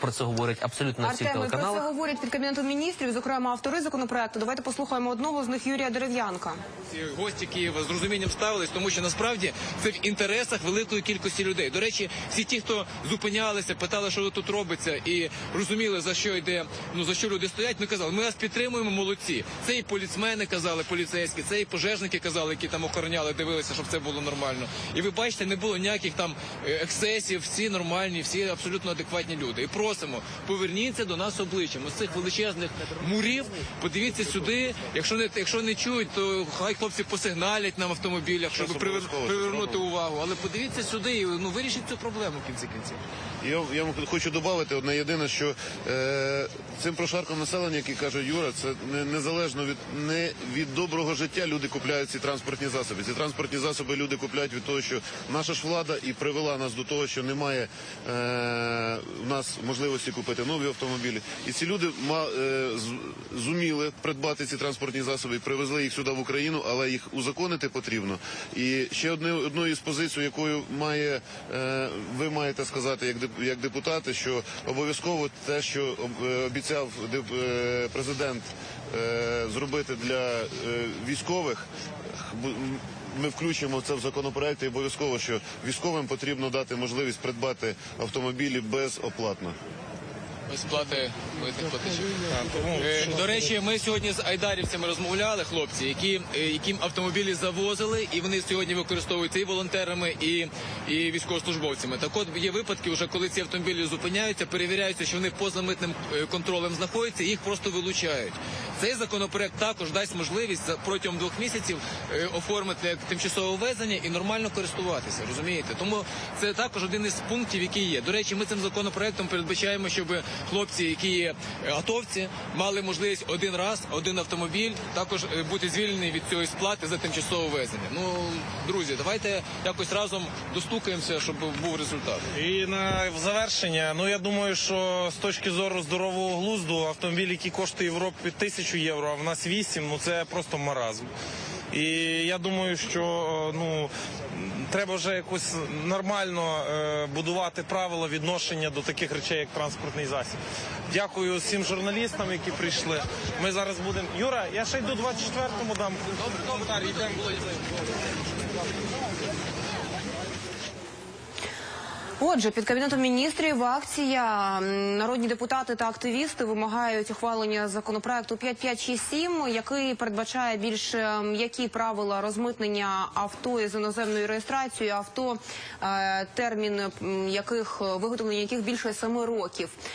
Про це говорять абсолютно на всіх Артем, про це говорять під кабінетом міністрів, зокрема автори законопроекту. Давайте послухаємо одного з них Юрія Дерев'янка. ці гості Києва з розумінням ставились, тому що насправді це в інтересах великої кількості людей. До речі, всі ті, хто зупинялися, питали, що тут робиться, і розуміли за що йде, ну за що люди стоять. Ми казали, ми вас підтримуємо, молодці. Це і поліцмени казали, поліцейські, це і пожежники казали, які там охороняли, дивилися, щоб це було нормально. І ви бачите, не було ніяких там е, ексцесів, всі нормальні, всі абсолютно адекватні люди. І просимо, поверніться до нас обличчям. Ось цих величезних мурів. Подивіться сюди. Якщо не якщо не чують, то хай хлопці посигналять нам автомобілях, щоб привер, привернути увагу. Але подивіться сюди і ну вирішіть цю проблему в кінці кінців. Я, я хочу додати одне єдине, що е, цим прошарком населення, який каже Юра, це не, незалежно від не від доброго життя люди купляють ці транспортні засоби. Ці транспортні засоби люди купляють від того, що наша ж влада і привела нас до того, що немає е, в нас можливості купити нові автомобілі. І ці люди е, зуміли придбати ці транспортні засоби привезли їх сюди в Україну, але їх узаконити потрібно. І ще одне одною із позицій, якою має е, ви маєте сказати як деп- депутати, що обов'язково те, що е, обіцяв президент зробити для військових. Ми включимо це в законопроект і обов'язково, що військовим потрібно дати можливість придбати автомобілі безоплатно. Сплати митних платежів. Е, До речі, ми сьогодні з айдарівцями розмовляли, хлопці, які е, яким автомобілі завозили, і вони сьогодні використовуються і волонтерами, і, і військовослужбовцями. Так от є випадки, вже коли ці автомобілі зупиняються, перевіряються, що вони поза митним е, контролем знаходяться, і їх просто вилучають. Цей законопроект також дасть можливість протягом двох місяців е, оформити як тимчасове ввезення і нормально користуватися. Розумієте? Тому це також один із пунктів, який є. До речі, ми цим законопроектом передбачаємо, щоб хлопці, які є е, готовці, мали можливість один раз, один автомобіль, також е, бути звільнені від цієї сплати за тимчасове ввезення. Ну, друзі, давайте якось разом достукаємося, щоб був результат. І на завершення, ну я думаю, що з точки зору здорового глузду автомобіль, який коштує Європі тисячу євро, а в нас вісім, ну це просто маразм. І я думаю, що е, ну треба вже якось нормально е, будувати правила відношення до таких речей, як транспортний засіб. Дякую всім журналістам, які прийшли. Ми зараз будемо. Юра, я ще йду 24-му дам. Добре, коментар, йдемо. Отже, під кабінетом міністрів акція народні депутати та активісти вимагають ухвалення законопроекту 5567, який передбачає більш е, м'які правила розмитнення авто із іноземною реєстрацією, авто е, термін яких виготовлення яких більше семи років.